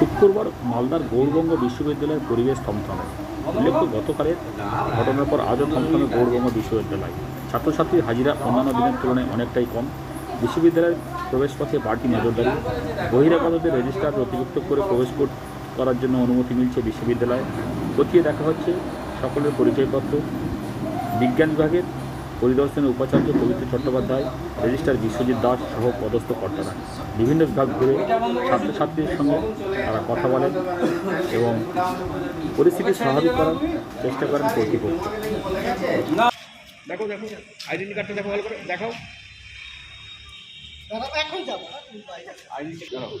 শুক্রবার মালদার গৌরবঙ্গ বিশ্ববিদ্যালয়ের পরিবেশ থমথমে উল্লেখ্য, গতকালের ঘটনার পর আজও থমথমে গৌরবঙ্গ বিশ্ববিদ্যালয়। ছাত্রছাত্রীর হাজিরা অন্যান্য দিনের তুলনায় অনেকটাই কম। বিশ্ববিদ্যালয়ের প্রবেশপথে বাড়তি নজরদারি। বহিরাগতদের রেজিস্ট্রার অতিরিক্ত করে প্রবেশ করার জন্য অনুমতি মিলছে বিশ্ববিদ্যালয়ে। খতিয়ে দেখা হচ্ছে সকলের পরিচয়পত্র। বিজ্ঞান বিভাগের পরিদর্শনে উপাচার্য পবিত্র চট্টোপাধ্যায় রেজিস্ট্রার বিশ্বজিৎ দাস সহ পদস্থ কর্তারা বিভিন্ন বিভাগ ঘুরে ছাত্রছাত্রীদের সঙ্গে তারা কথা বলেন এবং পরিস্থিতি স্বাভাবিক করার চেষ্টা করেন কর্তৃপক্ষ দেখো দেখো আইডেন্টি কার্ডটা দেখো ভালো করে দেখাও আইডেন্টি কার্ড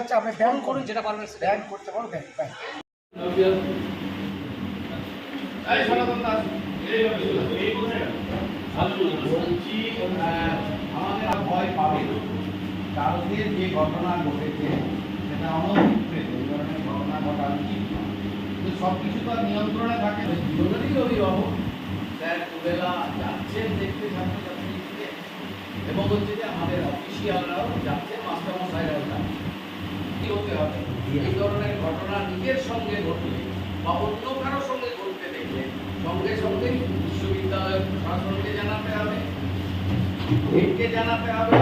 ইচ্ছা আপনি ব্যাংক করুন যেটা পারবেন ব্যাংক করতে পারো ব্যাংক আমাদের ভয় পাবে কালকে যে ঘটনা ঘটেছে সেটা অনভিপ্রেত এই ধরনের ঘটনা ঘটা উচিত কিন্তু সব কিছু তো আর নিয়ন্ত্রণে থাকে না। দুজনেরই অভিভাবক স্যার কুবেলা যাচ্ছেন দেখতে ছাত্রছাত্রীকে এবং হচ্ছে যে আমাদের অফিসিয়ালরাও যাচ্ছেন মাস্টারমশাইরাও যাচ্ছেন। কি হতে হবে। এই ধরনের ঘটনা নিজের সঙ্গে ঘটলে বা অন্য কারও সঙ্গে ঘটতে দেখলে সঙ্গে সঙ্গেই বিশ্ববিদ্যালয়ের প্রশাসনকে জানাতে হবে হেডকে জানাতে হবে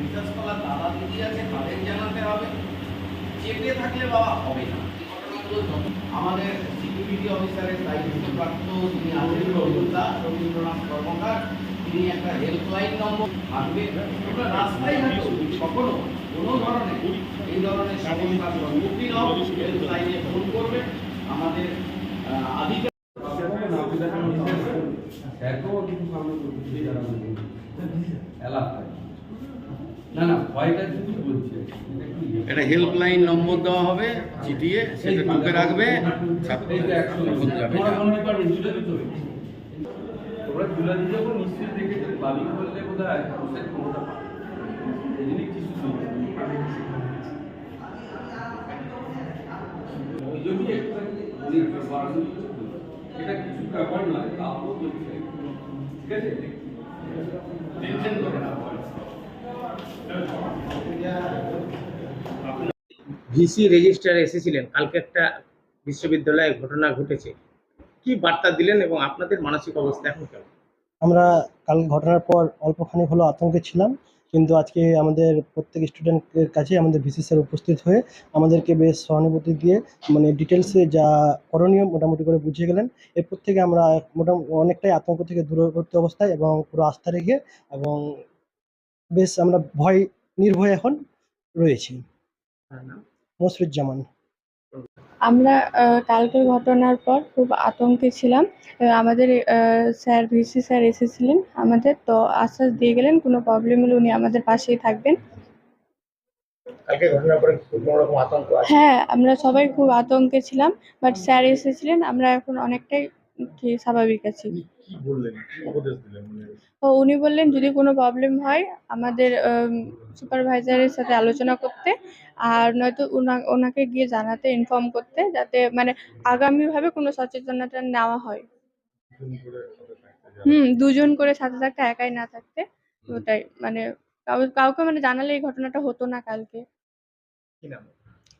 রিসার্চ দাদা দিদি আছে তাদের জানাতে হবে। চেপে থাকলে বাবা হবে না। আমাদের সিকিউরিটি অফিসারের দায়িত্বপ্রাপ্ত যিনি আছেন রবীন্দ্রনাথ রবীন্দ্রনাথ কর্মকার, তিনি একটা হেল্পলাইন নম্বর থাকবে রাস্তায় হাঁটো কখনো কোনো ধরনের এই ধরনের সমস্যার সম্মুখীন হও হেল্পলাইনে ফোন করবে। আমাদের আধিকারিক হেল্পলাইন নম্বর দেওয়া হবে চিঠিয়ে সেটা রাখবে। যাবে যাবে। তোমরা তুলে দিতে যখন নিশ্চয়ই দেখেছ ক্লাবিং করলে বোধ হয় ভিসি রেজিস্ট্রার এসেছিলেন। কালকে একটা বিশ্ববিদ্যালয়ে ঘটনা ঘটেছে। কি বার্তা দিলেন এবং আপনাদের মানসিক অবস্থা এখন কেমন? আমরা কাল ঘটনার পর অল্পখানি হলো আতঙ্কে ছিলাম। কিন্তু আজকে আমাদের প্রত্যেক স্টুডেন্টের কাছে আমাদের ভিসি স্যার উপস্থিত হয়ে আমাদেরকে বেশ সহানুভূতি দিয়ে মানে ডিটেলসে যা করণীয় মোটামুটি করে বুঝিয়ে গেলেন। এরপর থেকে আমরা মোটামুটি অনেকটাই আতঙ্ক থেকে দূরবর্তী অবস্থায় এবং পুরো আস্থা রেখে এবং বেশ আমরা ভয় নির্ভয়ে এখন রয়েছি। মসরুজ্জামান আমরা কালকের ঘটনার পর খুব আতঙ্কে ছিলাম। আমাদের স্যার ভিসি স্যার এসেছিলেন আমাদের তো আশ্বাস দিয়ে গেলেন কোনো প্রবলেম হলে উনি আমাদের পাশেই থাকবেন। হ্যাঁ আমরা সবাই খুব আতঙ্কে ছিলাম বাট স্যার এসেছিলেন আমরা এখন অনেকটাই ঠিক স্বাভাবিক আছি। কি কি তো উনি? বললেন যদি কোনো প্রবলেম হয় আমাদের সুপারভাইজারের সাথে আলোচনা করতে আর নয়তো ওনা- ওনাকে গিয়ে জানাতে ইনফর্ম করতে যাতে মানে আগামীভাবে কোনো সচেতনতা নেওয়া হয়। হুম দুজন করে সাথে থাকতে একাই না থাকতে ওটাই। মানে কাউকে মানে জানালে এই ঘটনাটা হতো না কালকে। কি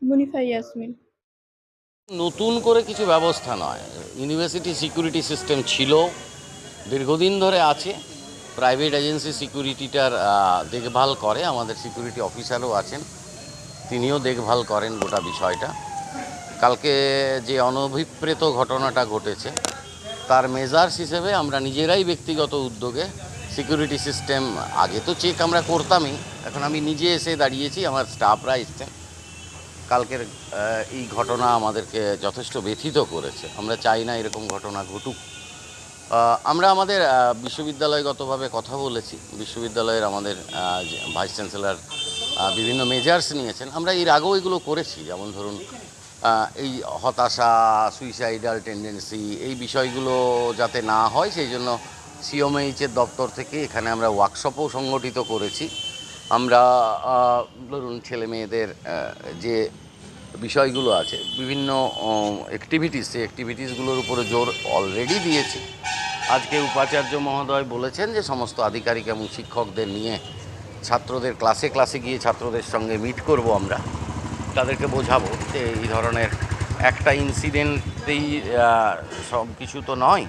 মুনিফা ইয়াসমিন। নতুন করে কিছু ব্যবস্থা নয়। ইউনিভার্সিটি সিকিউরিটি সিস্টেম ছিল, দীর্ঘদিন ধরে আছে। প্রাইভেট এজেন্সি সিকিউরিটিটার দেখভাল করে, আমাদের সিকিউরিটি অফিসারও আছেন। তিনিও দেখভাল করেন গোটা বিষয়টা। কালকে যে অনভিপ্রেত ঘটনাটা ঘটেছে, তার মেজার্স হিসেবে আমরা নিজেরাই ব্যক্তিগত উদ্যোগে সিকিউরিটি সিস্টেম আগে তো চেক আমরা করতামই, এখন আমি নিজে এসে দাঁড়িয়েছি, আমার স্টাফরা এসছেন। কালকের এই ঘটনা আমাদেরকে যথেষ্ট ব্যথিত করেছে। আমরা চাই না এরকম ঘটনা ঘটুক। আমরা আমাদের বিশ্ববিদ্যালয়গতভাবে কথা বলেছি। বিশ্ববিদ্যালয়ের আমাদের ভাইস চ্যান্সেলর বিভিন্ন মেজার্স নিয়েছেন। আমরা এর আগেও এগুলো করেছি। যেমন ধরুন এই হতাশা, সুইসাইডাল টেন্ডেন্সি এই বিষয়গুলো যাতে না হয়, সেই জন্য সিওমএইচের দপ্তর থেকে এখানে আমরা ওয়ার্কশপও সংগঠিত করেছি। আমরা ধরুন ছেলে মেয়েদের যে বিষয়গুলো আছে, বিভিন্ন অ্যাক্টিভিটিস সেই অ্যাক্টিভিটিসগুলোর উপরে জোর অলরেডি দিয়েছি। আজকে উপাচার্য মহোদয় বলেছেন যে সমস্ত আধিকারিক এবং শিক্ষকদের নিয়ে ছাত্রদের ক্লাসে ক্লাসে গিয়ে ছাত্রদের সঙ্গে মিট করব আমরা। তাদেরকে বোঝাবো যে এই ধরনের একটা ইনসিডেন্টেই সব কিছু তো নয়।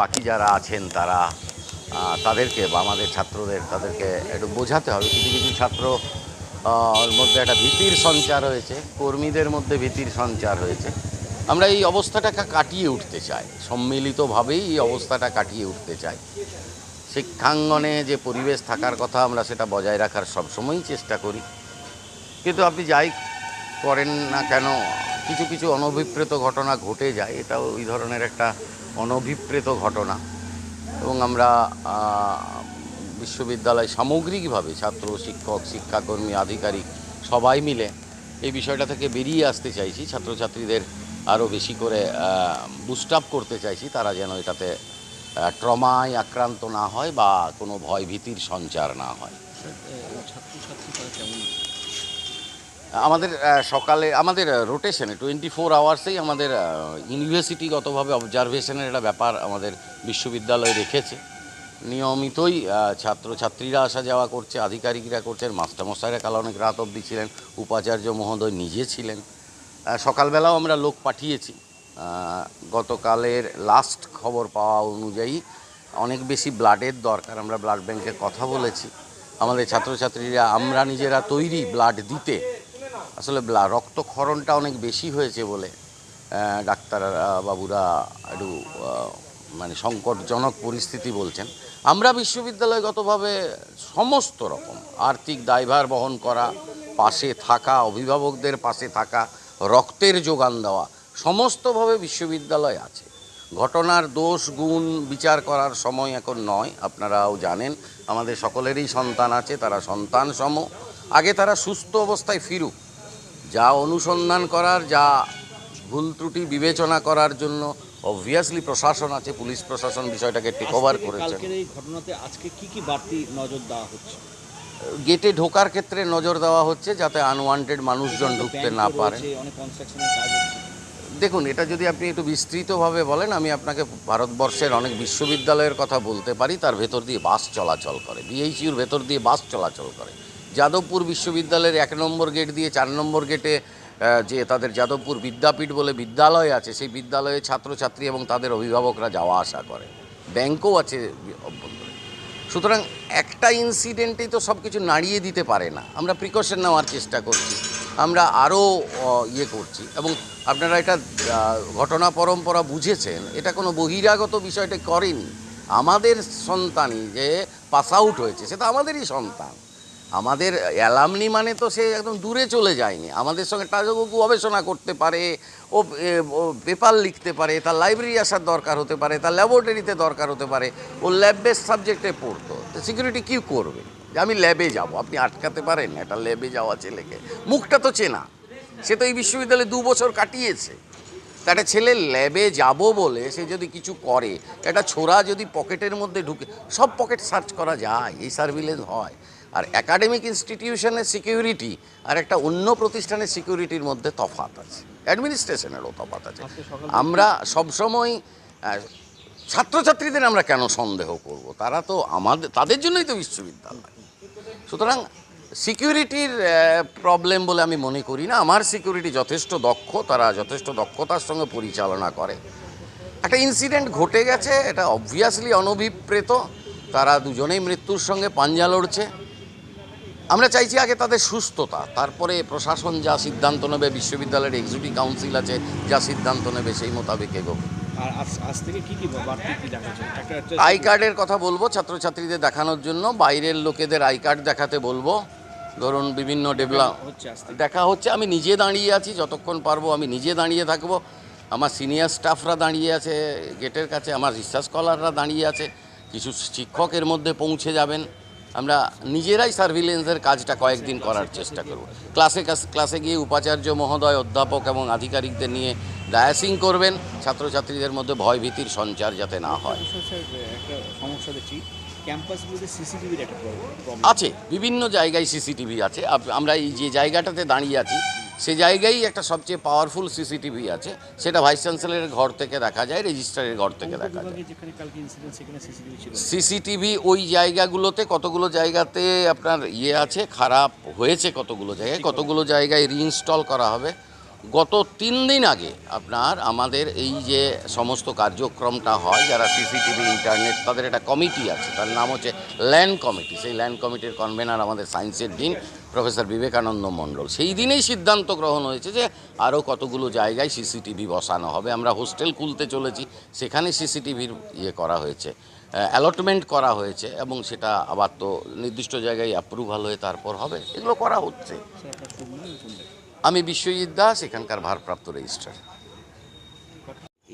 বাকি যারা আছেন তারা তাদেরকে বা আমাদের ছাত্রদের তাদেরকে একটু বোঝাতে হবে। কিছু কিছু ছাত্র মধ্যে একটা ভীতির সঞ্চার হয়েছে, কর্মীদের মধ্যে ভীতির সঞ্চার হয়েছে। আমরা এই অবস্থাটাকে কাটিয়ে উঠতে চাই, সম্মিলিতভাবেই এই অবস্থাটা কাটিয়ে উঠতে চাই। শিক্ষাঙ্গনে যে পরিবেশ থাকার কথা আমরা সেটা বজায় রাখার সবসময়ই চেষ্টা করি। কিন্তু আপনি যাই করেন না কেন, কিছু কিছু অনভিপ্রেত ঘটনা ঘটে যায় এটা ওই ধরনের একটা অনভিপ্রেত ঘটনা। এবং আমরা বিশ্ববিদ্যালয় সামগ্রিকভাবে ছাত্র, শিক্ষক, শিক্ষাকর্মী, আধিকারিক সবাই মিলে এই বিষয়টা থেকে বেরিয়ে আসতে চাইছি। ছাত্রছাত্রীদের আরও বেশি করে বুস্ট আপ করতে চাইছি। তারা যেন এটাতে ট্রমায় আক্রান্ত না হয় বা কোনো ভয় ভীতির সঞ্চার না হয়। আমাদের সকালে, আমাদের রোটেশনে টোয়েন্টি ফোর আওয়ার্সেই আমাদের ইউনিভার্সিটিগতভাবে অবজারভেশনের একটা ব্যাপার আমাদের বিশ্ববিদ্যালয় রেখেছে। নিয়মিতই ছাত্রছাত্রীরা আসা যাওয়া করছে, আধিকারিকরা করছেন, মাস্টারমশাইরা কাল অনেক রাত অবধি ছিলেন, উপাচার্য মহোদয় নিজে ছিলেন। সকালবেলাও আমরা লোক পাঠিয়েছি। গতকালের লাস্ট খবর পাওয়া অনুযায়ী অনেক বেশি ব্লাডের দরকার, আমরা ব্লাড ব্যাংকে কথা বলেছি। আমাদের ছাত্রছাত্রীরা, আমরা নিজেরা তৈরি ব্লাড দিতে আসলে রক্তক্ষরণটা অনেক বেশি হয়েছে বলে ডাক্তার বাবুরা একটু মানে সংকটজনক পরিস্থিতি বলছেন। আমরা বিশ্ববিদ্যালয়গতভাবে সমস্ত রকম আর্থিক দায়ভার বহন করা, পাশে থাকা, অভিভাবকদের পাশে থাকা, রক্তের যোগান দেওয়া, সমস্তভাবে বিশ্ববিদ্যালয় আছে। ঘটনার দোষ, গুণ বিচার করার সময় এখন নয়, আপনারাও জানেন, আমাদের সকলেরই সন্তান আছে, তারা সন্তান সম আগে তারা সুস্থ অবস্থায় ফিরুক যা অনুসন্ধান করার যা ভুল ত্রুটি বিবেচনা করার জন্য অবভিয়াসলি প্রশাসন আছে পুলিশ প্রশাসন বিষয়টাকে টেক ওভার করেছে এই ঘটনাতে আজকে কি কি বাড়তি নজর দেওয়া হচ্ছে? গেটে ঢোকার ক্ষেত্রে নজর দেওয়া হচ্ছে যাতে আনওয়ান্টেড মানুষজন ঢুকতে না হচ্ছে। দেখুন এটা যদি আপনি একটু বিস্তৃতভাবে বলেন আমি আপনাকে ভারতবর্ষের অনেক বিশ্ববিদ্যালয়ের কথা বলতে পারি তার ভেতর দিয়ে বাস চলাচল করে বিএইচইউর ভেতর দিয়ে বাস চলাচল করে। যাদবপুর বিশ্ববিদ্যালয়ের এক নম্বর গেট দিয়ে চার নম্বর গেটে যে তাদের যাদবপুর বিদ্যাপীঠ বলে বিদ্যালয় আছে, সেই বিদ্যালয়ে ছাত্রছাত্রী এবং তাদের অভিভাবকরা যাওয়া আসা করে। ব্যাংকও আছে অভ্যন্তরে। সুতরাং একটা ইনসিডেন্টেই তো সব কিছু নাড়িয়ে দিতে পারে না। আমরা প্রিকশন নেওয়ার চেষ্টা করছি। আমরা আরও ইয়ে করছি। এবং আপনারা এটা ঘটনা পরম্পরা বুঝেছেন, এটা কোনো বহিরাগত বিষয়টা করেনি। আমাদের সন্তানই যে পাস আউট হয়েছে সেটা আমাদেরই সন্তান। আমাদের অ্যালামনি মানে তো সে একদম দূরে চলে যায়নি। আমাদের সঙ্গে তাদের গবেষণা করতে পারে, ও ও, পেপার লিখতে পারে, তার লাইব্রেরি আসার দরকার হতে পারে, তার ল্যাবরেটরিতে দরকার হতে পারে, ও ল্যাব বেস সাবজেক্টে পড়তো। তো সিকিউরিটি কী করবে? যে আমি ল্যাবে যাব, আপনি আটকাতে পারেন একটা ল্যাবে যাওয়া ছেলেকে। মুখটা তো চেনা, সে তো এই বিশ্ববিদ্যালয়ে দু বছর কাটিয়েছে। তা একটা ছেলে ল্যাবে যাব বলে সে যদি কিছু করে, একটা ছোড়া যদি পকেটের মধ্যে ঢুকে, সব পকেট সার্চ করা যায়, এই সার্ভিলেন্স হয়। আর একাডেমিক ইনস্টিটিউশনের সিকিউরিটি আর একটা অন্য প্রতিষ্ঠানের সিকিউরিটির মধ্যে তফাৎ আছে। অ্যাডমিনিস্ট্রেশনেরও তফাৎ আছে। আমরা সবসময় ছাত্রছাত্রীদের আমরা কেন সন্দেহ করব? তারা তো আমাদের তাদের জন্যই তো বিশ্ববিদ্যালয়। সুতরাং সিকিউরিটির প্রবলেম বলে আমি মনে করি না। আমার সিকিউরিটি যথেষ্ট দক্ষ তারা যথেষ্ট দক্ষতার সঙ্গে পরিচালনা করে। একটা ইনসিডেন্ট ঘটে গেছে এটা অবভিয়াসলি অনভিপ্রেত। তারা দুজনেই মৃত্যুর সঙ্গে পাঞ্জা লড়ছে। আমরা চাইছি আগে তাদের সুস্থতা। তারপরে প্রশাসন যা সিদ্ধান্ত নেবে বিশ্ববিদ্যালয়ের এক্সিকিউটিভ কাউন্সিল আছে যা সিদ্ধান্ত নেবে সেই মোতাবেক এগোবে। আই কার্ডের কথা বলব ছাত্রছাত্রীদের দেখানোর জন্য। বাইরের লোকেদের আই কার্ড দেখাতে বলব। ধরুন বিভিন্ন ডেভেলপ হচ্ছে দেখা হচ্ছে আমি নিজে দাঁড়িয়ে আছি যতক্ষণ পারব আমি নিজে দাঁড়িয়ে থাকব। আমার সিনিয়র স্টাফরা দাঁড়িয়ে আছে গেটের কাছে আমার রিসার্চ স্কলাররা দাঁড়িয়ে আছে। কিছু শিক্ষকের মধ্যে পৌঁছে যাবেন। আমরা নিজেরাই সার্ভিলেন্সের কাজটা কয়েকদিন করার চেষ্টা করব। ক্লাসে ক্লাসে গিয়ে উপাচার্য মহোদয় অধ্যাপক এবং আধিকারিকদের নিয়ে ডায়াসিং করবেন ছাত্রছাত্রীদের মধ্যে ভয় ভীতির সঞ্চার যাতে না হয়। সমস্যা দেখছি আছে বিভিন্ন জায়গায় সিসিটিভি আছে। আমরা এই যে জায়গাটাতে দাঁড়িয়ে আছি সে জায়গায় একটা সবচেয়ে পাওয়ারফুল সিসিটিভি আছে। সেটা ভাইস চ্যান্সেলরের ঘর থেকে দেখা যায় রেজিস্ট্রারের ঘর থেকে দেখা যায়। সিসিটিভি ওই জায়গাগুলোতে কতগুলো জায়গাতে আপনার ইয়ে আছে খারাপ হয়েছে কতগুলো জায়গায় কতগুলো জায়গায় রিইনস্টল করা হবে? গত তিন দিন আগে আপনার আমাদের এই যে সমস্ত কার্যক্রমটা হয়, যারা সিসিটিভি, ইন্টারনেট, তাদের একটা কমিটি আছে, তার নাম হচ্ছে ল্যান্ড কমিটি। সেই ল্যান্ড কমিটির কনভেনার আমাদের সায়েন্সের ডিন, প্রফেসর বিবেকানন্দ মণ্ডল। সেই দিনেই সিদ্ধান্ত গ্রহণ হয়েছে যে আরও কতগুলো জায়গায় সিসিটিভি বসানো হবে। আমরা হোস্টেল খুলতে চলেছি, সেখানে সিসিটিভির ইয়ে করা হয়েছে অ্যালটমেন্ট করা হয়েছে, এবং সেটা আবার তো নির্দিষ্ট জায়গায় অ্যাপ্রুভাল হয়ে তারপর হবে। এগুলো করা হচ্ছে। আমি বিশ্বজিৎ দাস এখানকার ভারপ্রাপ্ত রেজিস্ট্রার।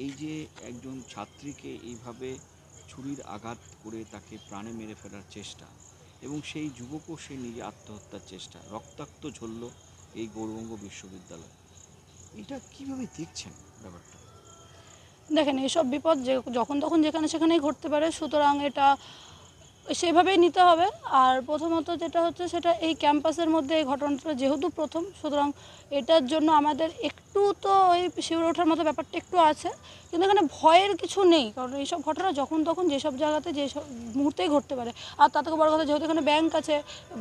এই যে একজন ছাত্রীকে এইভাবে ছুরির আঘাত করে তাকে প্রাণে মেরে ফেলার চেষ্টা এবং সেই যুবকও সে নিজে আত্মহত্যার চেষ্টা রক্তাক্ত ঝরল এই গৌরবঙ্গ বিশ্ববিদ্যালয়। এটা কীভাবে দেখছেন ব্যাপারটা? দেখেন এসব বিপদ যে যখন তখন যেখানে সেখানেই ঘটতে পারে সুতরাং এটা সেভাবেই নিতে হবে। আর প্রথমত যেটা হচ্ছে সেটা এই ক্যাম্পাসের মধ্যে এই ঘটনাটা যেহেতু প্রথম সুতরাং এটার জন্য আমাদের একটু তো ওই শিউরে ওঠার মতো ব্যাপারটা একটু আছে। কিন্তু এখানে ভয়ের কিছু নেই কারণ এইসব ঘটনা যখন তখন যেসব জায়গাতে যেসব মুহূর্তেই ঘটতে পারে। আর তার থেকে বড় কথা যেহেতু এখানে ব্যাংক আছে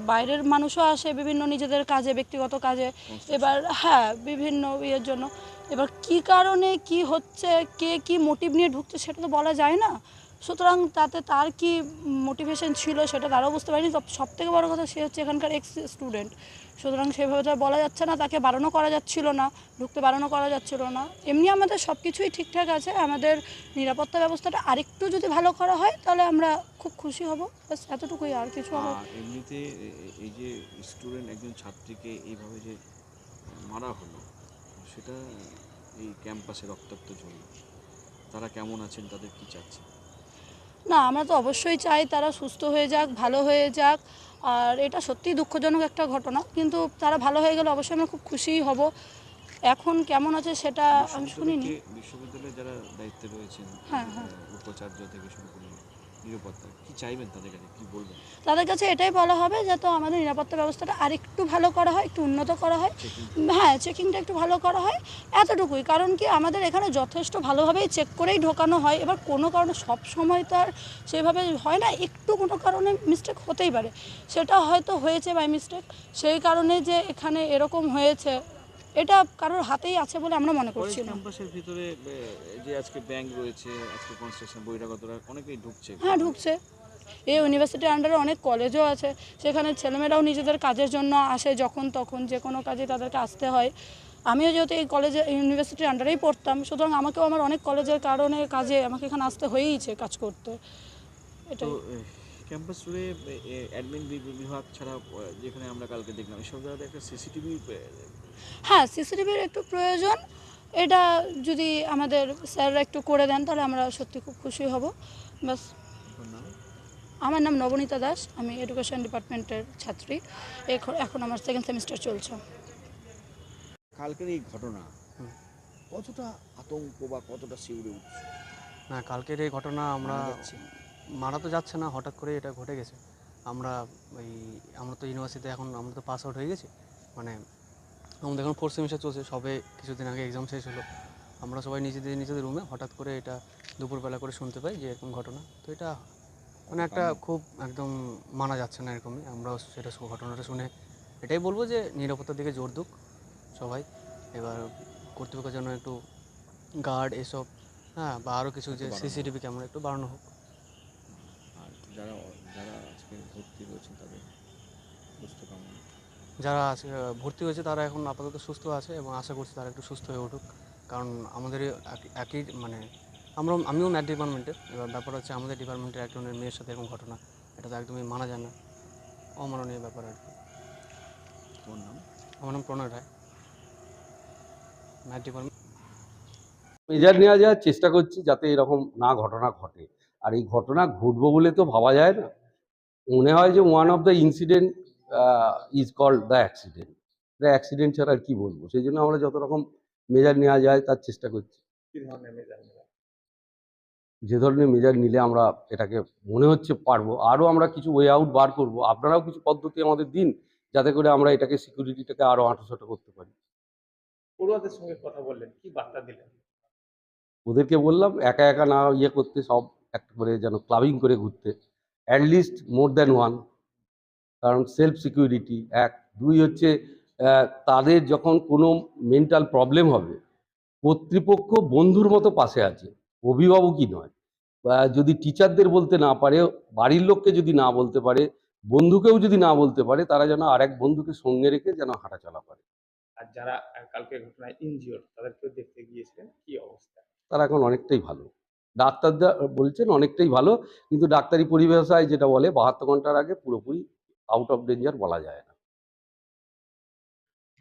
বাইরের মানুষও আসে বিভিন্ন নিজেদের কাজে ব্যক্তিগত কাজে। এবার হ্যাঁ বিভিন্ন ইয়ের জন্য। এবার কি কারণে কি হচ্ছে কে কি মোটিভ নিয়ে ঢুকছে সেটা তো বলা যায় না। সুতরাং তাতে তার কি মোটিভেশন ছিল সেটা তারাও বুঝতে পারেনি। সব থেকে বড় কথা সে হচ্ছে এখানকার এক্স স্টুডেন্ট সুতরাং সেভাবে তো বলা যাচ্ছে না, তাকে বারণও করা যাচ্ছিল না, ঢুকতে বারণও করা যাচ্ছিল না। এমনি আমাদের সব কিছুই ঠিকঠাক আছে, আমাদের নিরাপত্তা ব্যবস্থাটা আরেকটু যদি ভালো করা হয়, তাহলে আমরা খুব খুশি হব। ব্যাস, এতটুকুই আর কিছু এমনিতে এই যে স্টুডেন্ট একজন ছাত্রীকে এইভাবে যে মারা হলো, সেটা এই ক্যাম্পাসে রক্তাক্ত জন্য, তারা কেমন আছেন, তাদের কি চাচ্ছে না আমরা তো অবশ্যই চাই তারা সুস্থ হয়ে যাক ভালো হয়ে যাক। আর এটা সত্যিই দুঃখজনক একটা ঘটনা কিন্তু তারা ভালো হয়ে গেলে অবশ্যই আমরা খুব খুশিই হব। এখন কেমন আছে সেটা আমি শুনিনি। বিশ্ববিদ্যালয়ে- যারা দায়িত্বে রয়েছেন হ্যাঁ, হ্যাঁ। উপাচার্য থেকে শুরু করে নিরাপত্তা কি চাইবেন তাদের কাছে? কি বলবেন? তাদের কাছে এটাই বলা হবে যাতে আমাদের নিরাপত্তা ব্যবস্থাটা আরেকটু ভালো করা হয় একটু উন্নত করা হয়। হ্যাঁ চেকিংটা একটু ভালো করা হয় এতটুকুই। কারণ কি আমাদের এখানে যথেষ্ট ভালোভাবেই চেক করেই ঢোকানো হয়। এবার কোনো কারণে সব সময় তো আর সেভাবে হয় না একটু কোনো কারণে মিস্টেক হতেই পারে। সেটা হয়তো হয়েছে বাই মিস্টেক সেই কারণে যে এখানে এরকম হয়েছে এটা কারোর হাতেই আছে বলে আমরা মনে করছি না। ক্যাম্পাসের ভিতরে যে আজকে ব্যাংক রয়েছে আজকে কনস্ট্রাকশন বহিরাগতরা অনেকেই ঢুকছে। হ্যাঁ ঢুকছে। এই ইউনিভার্সিটির আন্ডারে অনেক কলেজও আছে। সেখানে ছেলেমেয়েরাও নিজেদের কাজের জন্য আসে যখন তখন যে কোনো কাজে তাদেরকে আসতে হয়। আমিও যেহেতু এই কলেজে ইউনিভার্সিটির আন্ডারেই পড়তাম সুতরাং আমাকেও আমার অনেক কলেজের কারণে কাজে আমাকে এখানে আসতে হয়েইছে কাজ করতে। তো এটাই ক্যাম্পাস জুড়ে অ্যাডমিন বিভাগ ছাড়া যেখানে আমরা কালকে দেখলাম এসব জায়গাতে একটা সিসিটিভি হ্যাঁ সিসিটিভির একটু প্রয়োজন। এটা যদি আমাদের স্যাররা একটু করে দেন তাহলে আমরা সত্যি খুব খুশি হব। বাস আমার নাম নবনীতা দাস আমি এডুকেশন ডিপার্টমেন্টের ছাত্রী। এখন এখন আমার সেকেন্ড সেমিস্টার চলছে। কালকের এই ঘটনা কতটা আতঙ্ক বা কতটা শিউরে উঠছে? না কালকের এই ঘটনা আমরা? মারা তো যাচ্ছে না হঠাৎ করে এটা ঘটে গেছে। আমরা ওই আমরা তো ইউনিভার্সিটিতে এখন আমরা তো পাস আউট হয়ে গেছি। মানে আমাদের এখন ফোর্থ সেমিস্টার চলছে সবে কিছুদিন আগে এক্সাম শেষ হলো। আমরা সবাই নিজেদের নিজেদের রুমে হঠাৎ করে এটা দুপুরবেলা করে শুনতে পাই যে এরকম ঘটনা। তো এটা মানে একটা খুব একদম মানা যাচ্ছে না এরকমই। আমরাও সেটা ঘটনাটা শুনে এটাই বলব যে নিরাপত্তার দিকে জোর দুক সবাই। এবার কর্তৃপক্ষ যেন একটু গার্ড এসব হ্যাঁ বা আরও কিছু যে। সিসিটিভি ক্যামেরা একটু বাড়ানো হোক। আজকে ভর্তি রয়েছেন তাদের সুস্থ কামনা। যারা আছে, আহ, ভর্তি হয়েছে তারা এখন আপাতত সুস্থ আছে এবং আশা করছি তারা একটু সুস্থ হয়ে উঠুক। কারণ আমাদের এক- একই মানে আমরা আমিও ম্যাথ ডিপার্টমেন্টের। এবার ব্যাপার হচ্ছে আমাদের ডিপার্টমেন্টের একজনের মেয়ের সাথে এরকম ঘটনা। এটা তো একদমই মানা যায় না। অমাননীয় ব্যাপার আর কি। তোমার নাম? আমার নাম Pranay Roy. Math department major নেওয়া যাওয়ার চেষ্টা করছি যাতে এরকম না ঘটনা ঘটে। আর এই ঘটনা ঘটবো বলে তো ভাবা যায় না। মনে হয় যে one of the incident is called the accident এটা অ্যাক্সিডেন্ট ছাড়া আর কি বলব? সেই জন্য আমরা যত রকম মেজার নেওয়া যায় তার চেষ্টা করছি? যে ধরনের মেজার নিলে আমরা এটাকে মনে হচ্ছে পারব। আরও আমরা কিছু ওয়ে আউট বার করব। আপনারাও কিছু পদ্ধতি আমাদের দিন যাতে করে আমরা এটাকে সিকিউরিটিটাকে আরও আঁটোসাঁটো করতে পারি। পড়ুয়াদের সঙ্গে কথা বললেন কি বার্তা দিলেন? ওদেরকে বললাম একা একা না ইয়ে করতে সব একটা করে যেন ক্লাবিং করে ঘুরতে। At least more than one কারণ সেলফ সিকিউরিটি এক। দুই হচ্ছে তাদের যখন কোনো মেন্টাল প্রবলেম হবে কর্তৃপক্ষ বন্ধুর মতো পাশে আছে অভিভাবকই নয়। বা যদি টিচারদের বলতে না পারে বাড়ির লোককে যদি না বলতে পারে বন্ধুকেও যদি না বলতে পারে তারা যেন আরেক বন্ধুকে সঙ্গে রেখে যেন হাঁটাচলা করে। আর যারা কালকে ঘটনায় ইনজিওর তাদেরকেও দেখতে গিয়েছিলেন? কি অবস্থা? তারা এখন অনেকটাই ভালো। ডাক্তাররা বলছেন অনেকটাই ভালো। কিন্তু ডাক্তারি পরিভাষায় যেটা বলে, বাহাত্তর ঘণ্টার আগে পুরোপুরি আউট অফ ডেঞ্জার বলা যায় না।